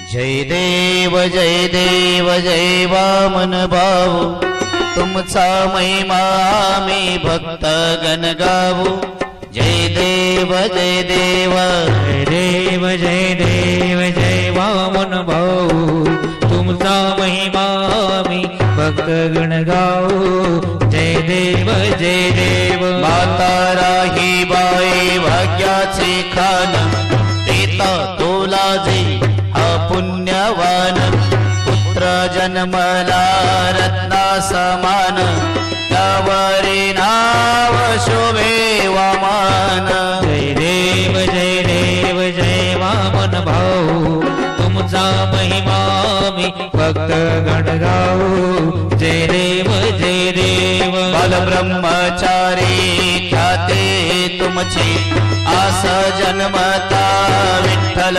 जय देव जय देव जय वामन भाऊ. तुमचा महिमा आम्ही भक्त गण गाऊ. जय देव जय देव. जय देव जय देव जय वामन भाऊ. तुमचा महिमा मी भक्त गण गाऊ. जय देव जय देव. माता राही बाई भाग्याचे खान. पिता तोला जे पुण्यवान पुत्र जन्मला रत्ना समान त्यावरी नाव शोभे वामान. जय देव जय देव जय वामन भाऊ तुमचा महिमा मी भक्त गण गाऊ जय देव जय देव. बालब्रह्मचारी ख्याते तुमचे आस जन्मता विठ्ठल